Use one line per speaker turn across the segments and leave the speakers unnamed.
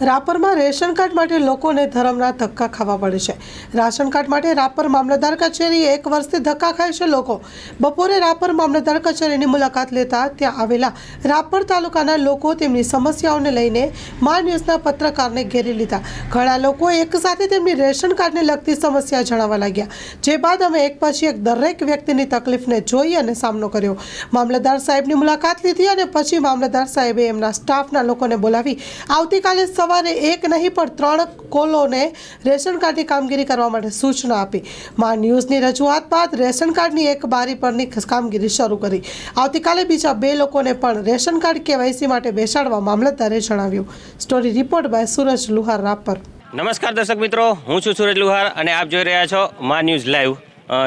રાપરમાં ration card માટે લોકોને ધરમના ધક્કા ખાવા પડે છે. રાશન કાર્ડ માટે રાપર મામલતદાર કચેરીએ એક વર્ષથી ધક્કા ખાય છે લોકો. બપોરે રાપર મામલતદાર કચેરીની મુલાકાત લેતા ત્યાં આવેલા રાપર તાલુકાના લોકો તેમની સમસ્યાઓને લઈને મા ન્યૂઝના પત્રકારને ઘેરી લીધા. ઘણા લોકો એક સાથે તેમની રેશન કાર્ડને લગતી સમસ્યા જણાવવા લાગ્યા. જે બાદ અમે એક પછી એક દરેક વ્યક્તિની તકલીફને જોઈ અને સામનો કર્યો. મામલતદાર સાહેબની મુલાકાત લીધી અને પછી મામલતદાર સાહેબે એમના સ્ટાફના લોકોને બોલાવી આવતીકાલે સવારે એક નહીં, પણ ત્રણ કોલોને રેશન કાર્ડની કામગીરી કરવા માટે સૂચના આપી. મા ન્યૂઝની રજૂઆત બાદ રેશન કાર્ડની એક બારી પરની કામગીરી શરૂ કરી. આવતીકાલે બીજા બે લોકોને પણ રેશન કાર્ડ કેવાયસી માટે બેસાડવા મામલતદારે જણાવ્યું. Story report by Suraj Luhar Rapar
નમસ્કાર દર્શક મિત્રો, હું છું સુરજ લુહાર અને આપ જોઈ રહ્યા છો મા ન્યૂઝ લાઈવ.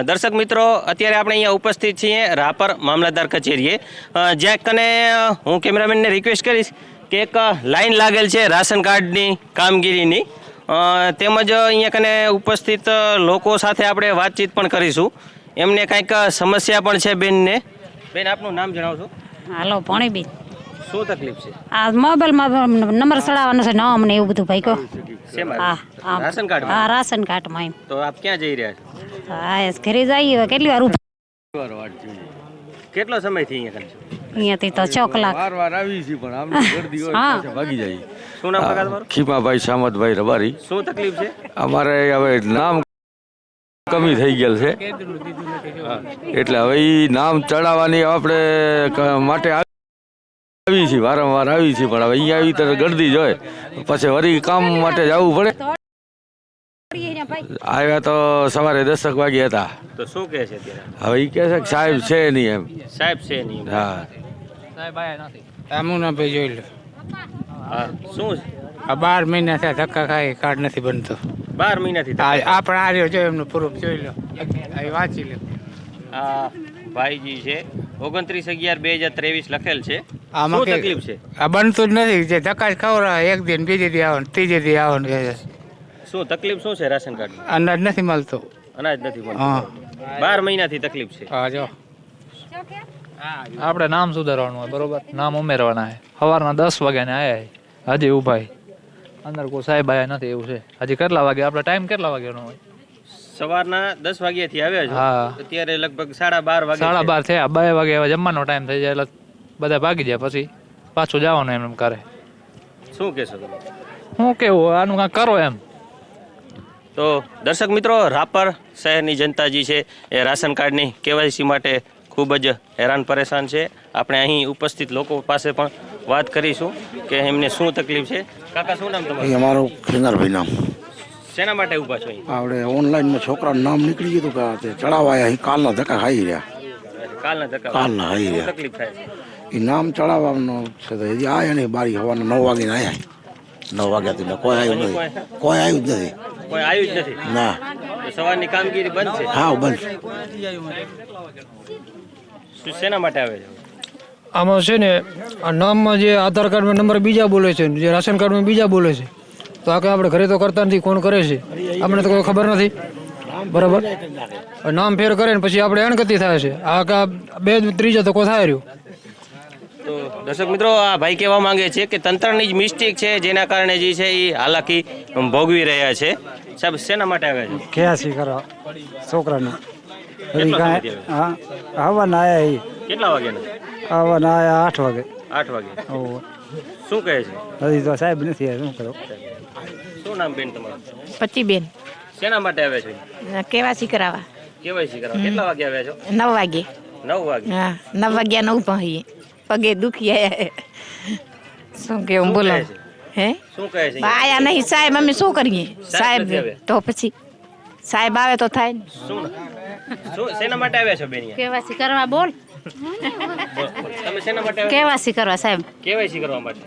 દર્શક મિત્રો, અત્યારે આપણે અહીંયા ઉપસ્થિત છીએ રાપર મામલતદાર કચેરીએ. જ્યાં કને હું કેમેરામેનને રિક્વેસ્ટ કરીશ કે એક લાઈન લાગેલ છે રાશન કાર્ડની કામગીરીની. તેમજ અહીંયા કને ઉપસ્થિત લોકો સાથે આપણે વાતચીત પણ કરીશું. એમને કાંઈક સમસ્યા પણ છે બેનને. બેન આપનું નામ જણાવશો?
હાલો ભણી
શું તકલીફ છે?
આ મોબાઈલમાં નંબર ચડાવવાનો છે નામ ને એવું બધું ભાઈ કહો.
શેમાં
હા
રાશન કાર્ડ
હા રાશન કાર્ડમાં એમ.
તો આપ ક્યાં જઈ રહ્યા છો?
હા ઘરે જઈએ કેટલી વાર ઊભા.
કેટલો સમયથી અહીંયા કને છો?
અહીંયાથી તો છ કલાક.
વાર વાર આવી છે પણ આમને ગરદી હોય
હા.
પાછા ભાગી જાય
શું નામ કાકા તમારું
ખીમાભાઈ સામતભાઈ રબારી.
શું તકલીફ છે?
અમારે હવે નામ કમી થઈ ગયેલ છે. એટલે હવે ઈ નામ ચડાવવાની આપણે ક- માટે આવી છે વારંવાર આવી છે પણ હવે અહીંયા આવી ત્યારે ગરદી જ હોય. પછી વળી કામ માટે જવું પડે. આવ્યા તો સવારે દસક વાગે હતા.
તો શું કહે છે
હવે ઈ કહે છે કે સાહેબ છે નહીં એમ.
સાહેબ છે નહીં
હા.
આમુના ભાઈ જોઈ લો.
હા શું? છે?
આ બાર મહિના થયા ધક્કા ખાઈ કાર્ડ નથી બનતો.
બાર મહિનાથી
આ
પણ
આપણે આ રહ્યો જો એમનું પ્રૂફ જોઈ લો. વાંચી લો.
આ ભાઈજી છે. ઓગણત્રીસ અગિયાર બે હજાર ત્રેવીસ લખેલ છે.
આમાં
શું તકલીફ છે?
આ બનતું જ નથી. જે ધક્કા જ ખવડાવે એક દિન બીજે દી આવો ત્રીજે દી આવો ને કહે છે.
શું તકલીફ શું છે રાશન કાર્ડ
અનાજ નથી મળતો.
અનાજ નથી મળતું.
હા.
બાર મહિનાથી તકલીફ છે.
હા જો.
આપણે નામ સુધારવાનું હોય બરોબર? નામ ઉમેરવાના છે. સવારના દસ વાગ્યાને આયા છે. હજી ઊભા અંદર કોઈ સાહેબ આયા નથી એવું છે. હજી કેટલા વાગે? આપણે ટાઈમ કેટલા વાગ્યાનો હોય?
સવારના દસ વાગ્યાથી આવ્યા છે?
હા.
અત્યારે લગભગ સાડા બાર વાગે
સાડા બાર થયા. બે વાગે જમવાનો ટાઈમ થઈ જાય એટલે બધા ભાગી જાય પછી. પાછું જવાનું એમ એમ કરે
શું કહેશો તમે?
હું કેવું આનું કાંઈક કરો એમ.
તો દર્શક મિત્રો રાપર શહેરની જનતા જે છે એ રાશન કાર્ડની કેવાયસી માટે ખૂબ જ હેરાન પરેશાન છે. આપણે અહીં ઉપસ્થિત લોકો પાસે પણ વાત કરીશું કે એમને શું તકલીફ છે. કાકા શું નામ તમારું?
અમારું ખેંગારભાઈ નામ.
શેના માટે ઊભા છો
આપણે ઓનલાઈનમાં છોકરાનું નામ નીકળી ગયું હતું કે ચડાવાયા અહીં કાલના ધક્કા ખાઈ રહ્યા.
કાલના ધક્કા
કાલના ખાઈ રહ્યા.
તકલીફ થાય?
એ નામ ચડાવવાનું છે તો હજી આયા નહીં બારી હવાના નવ વાગે આવ્યા નવ વાગ્યાથી ને કોઈ આવ્યું નથી કોઈ આવ્યું જ નથી.
કોઈ આવ્યું જ નથી.
ના.
સવારની કામગીરી બંધ છે.
હા બંધ.
શું શેના માટે આવે છે?
આમાં છે ને આ નામમાં જે આધાર કાર્ડમાં નંબર બીજા બોલે છે જે રાશન કાર્ડમાં બીજા બોલે છે. તો આ કંઈ આપણે ઘરે તો કરતા નથી કોણ કરે છે? આપણે તો કોઈ ખબર નથી. બરાબર? નામ ફેર કરે ને પછી આપણે અણગતિ થાય છે. આ કા બે ત્રીજા તો કોઈ થાય રહ્યું.
તો દર્શક મિત્રો આ ભાઈ કહેવા માંગે છે કે તંત્રની જ મિસ્ટેક છે જેના કારણે જે છે એ હાલાકી ભોગવી રહ્યા છે. સાહેબ શેના માટે આવ્યા છે?
ક્યાંસી કરો છોકરાને. આવવાના આયા
કેટલા વાગ્યાના
આવવાના આયા આઠ વાગે.
આઠ વાગે. શું કહે છે?
હજી તો સાહેબ નથી આવ્યા, શું કરો?
શું નામ બેન તમારું?
પચીબેન
શેના માટે આવ્યા છે?
કેવાસી કરાવવા.
કેવાસી કરાવવા. કેટલા વાગે આવ્યા છો?
નવ વાગે.
નવ વાગે.
હા નવ વાગ્યા નવ પહોંચીએ. પગે દુખી આયા શું કેવું બોલો. હે?
શું કહે છે?
આયા નહીં સાહેબ અમે શું કરીએ? સાહેબ તો પછી સાહેબ આવે તો થાય ને.
શું? શેના માટે આવ્યા છો બેન
કેવાસી કરવા બોલ.
તમે શેના માટે
કેવાસી કરવા સાહેબ.
કેવાસી કરવા માટે?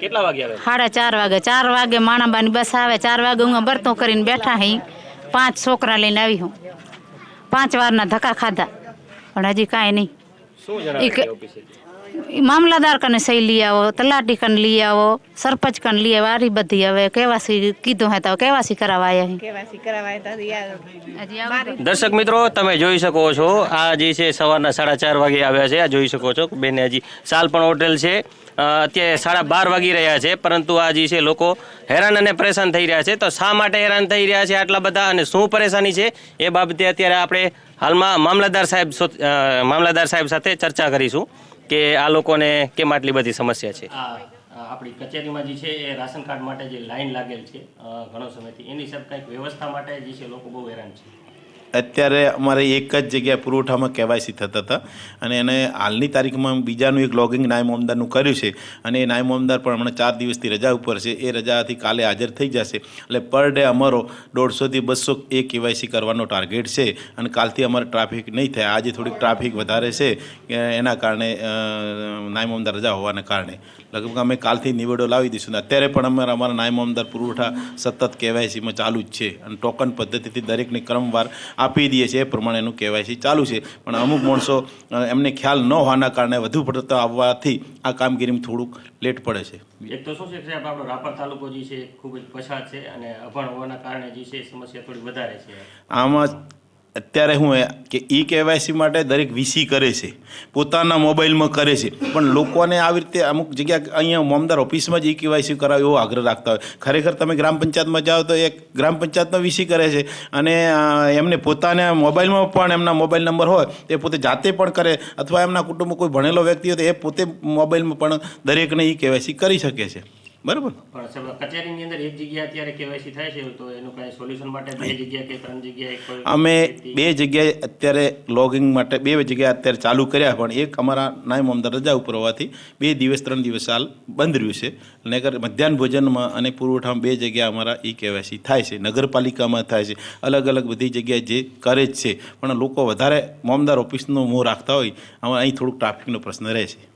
કેટલા વાગે આવે?
સાડા ચાર વાગે. ચાર વાગે માણાબાની બસ આવે. ચાર વાગે હું બરતો કરીને બેઠા હઈ પાંચ છોકરા લઈને આવી હું. પાંચ વારના ધક્કા ખાધા. પણ હજી કાંઈ નહીં.
શું જણાવે ઓફિસે
મામલાદાર કને સહી લઈ આવો તલાટી કને લઈ આવો સરપંચ કને લઈ આવો આરી બધી હવે કેવાસી કીધું હે તો કેવાસી કરાવવા આયા
કેવાસી કરાવાય તો
દર્શક મિત્રો તમે જોઈ શકો છો આ જે છે સવારના સાડા ચાર વાગે આવ્યા છે આ જોઈ શકો છો બેને હજી સાલ પણ હોટેલ છે. અત્યારે સાડા બાર વાગી રહ્યા છે પરંતુ આ જે છે લોકો હેરાન અને પરેશાન થઈ રહ્યા છે. તો શા માટે હેરાન થઈ રહ્યા છે આટલા બધા અને શું પરેશાની છે એ બાબતે અત્યારે આપણે હાલમાં મામલતદાર સાહેબ મામલતદાર સાહેબ સાથે ચર્ચા કરીશું. કે આ લોકોને કેમ આટલી બધી સમસ્યા છે? આપણી કચેરીમાં જે છે એ રાશન કાર્ડ માટે જે લાઈન લાગેલ છે ઘણો સમયથી. એની સાહેબ કંઈક વ્યવસ્થા માટે જે છે લોકો બહુ હેરાન છે.
અત્યારે અમારે એક જ જગ્યાએ પુરવઠામાં કેવાયસી થતા હતા અને એને હાલની તારીખમાં બીજાનું એક લોગિંગ નાયબ મોમદારનું કર્યું છે અને એ નાયબ મોમદાર પણ હમણાં ચાર દિવસથી રજા ઉપર છે. એ રજાથી કાલે હાજર થઈ જશે. એટલે પર ડે અમારો દોઢસોથી બસો એ કેવાયસી કરવાનો ટાર્ગેટ છે અને કાલથી અમારે ટ્રાફિક નહીં થાય. આજે થોડીક ટ્રાફિક વધારે છે એના કારણે નાયમ મોમદાર રજા હોવાના કારણે. લગભગ અમે કાલથી નિવેડો લાવી દઈશું અત્યારે પણ અમારા અમારા નાયબ મોમદાર પુરવઠા સતત કેવાયસીમાં ચાલુ જ છે. અને ટોકન પદ્ધતિથી દરેકને ક્રમવાર આપી દઈએ છીએ એ પ્રમાણે એનું કેવાયસી ચાલુ છે. પણ અમુક માણસો એમને ખ્યાલ ન હોવાના કારણે વધુ પડતા આવવાથી આ કામગીરીમાં થોડુંક લેટ પડે છે.
એક તો શું છે સાહેબ આપણો રાપર તાલુકો જે છે ખૂબ જ પછાત છે અને અભણ હોવાના કારણે જે છે સમસ્યા થોડી વધારે છે.
આમાં અત્યારે હું કે ઈ કેવાયસી માટે દરેક વીસી કરે છે. પોતાના મોબાઈલમાં કરે છે. પણ લોકોને આવી રીતે અમુક જગ્યા અહીંયા મોમદાર ઓફિસમાં જ ઈ કેવાયસી કરાવે એવો આગ્રહ રાખતા હોય. ખરેખર તમે ગ્રામ પંચાયતમાં જાઓ તો એક ગ્રામ પંચાયતનો વીસી કરે છે. અને એમને પોતાને મોબાઈલમાં પણ એમના મોબાઈલ નંબર હોય, તે પોતે જાતે પણ કરે. અથવા એમના કુટુંબમાં કોઈ ભણેલો વ્યક્તિ હોય તો એ પોતે મોબાઈલમાં પણ દરેકને ઈ કેવાયસી કરી શકે છે. બરાબર.
પણ કચેરીની અંદર એક જગ્યાએ અત્યારે કેવાયસી થાય છે તો એનું કાંઈ સોલ્યુશન માટે બે જગ્યા કે ત્રણ જગ્યાએ
અમે બે જગ્યાએ અત્યારે લોગિંગ માટે બે જગ્યાએ અત્યારે ચાલુ કર્યા પણ એક અમારા નાયમ અમદાર રજા ઉપર હોવાથી બે દિવસ ત્રણ દિવસ હાલ બંધ રહ્યું છે. નગર મધ્યાહન ભોજનમાં અને પુરવઠામાં બે જગ્યા અમારા ઈ કેવાયસી થાય છે. નગરપાલિકામાં થાય છે. અલગ અલગ બધી જગ્યાએ જે કરે જ છે. પણ લોકો વધારે મોમદાર ઓફિસનો મોં રાખતા હોય આમાં અહીં થોડુંક ટ્રાફિકનો પ્રશ્ન રહે છે.